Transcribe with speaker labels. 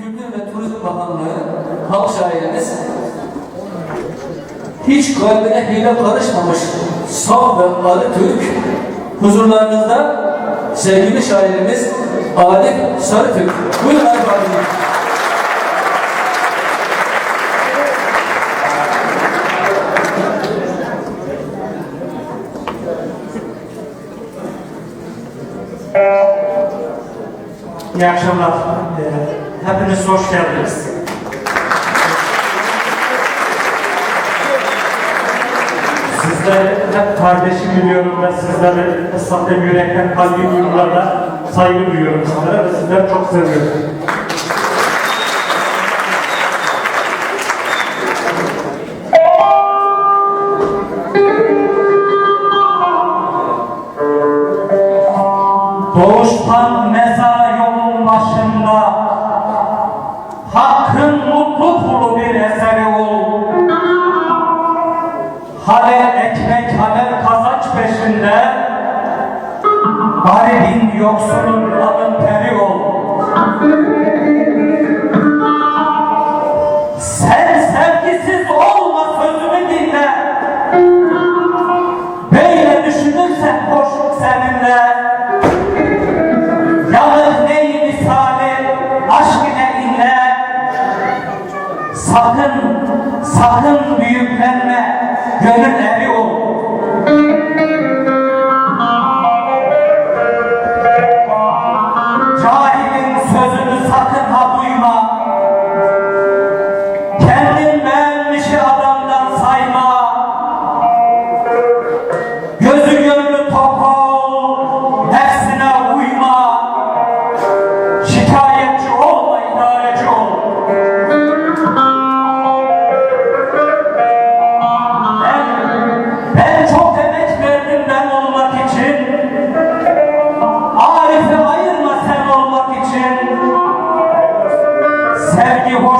Speaker 1: Kültür ve Turizm Bakanlığı halk şairimiz hiç kalbine hile karışmamış saf ve arı Türk huzurlarınızda sevgili şairimiz Arif Sarıtürk. Buyurun Arif abi.
Speaker 2: İyi akşamlar. Hepiniz hoş geldiniz. Sizleri hep kardeşim biliyorum ve sizleri ıslattığım yürekten kalbi duygularla saygı duyuyorum sizlere ve sizleri çok seviyorum. Doğuştan mezar yolun başında Hakkın mutlu kulu bir eseri ol. Hale ekmek hale kazanç peşinde. Garibin yoksulun alın teri ol. Sen sevgisiz olma sözümü dinle. Böyle düşünürsen hoşluk seninle Sakın, sakın büyüklenme Gönül eri you,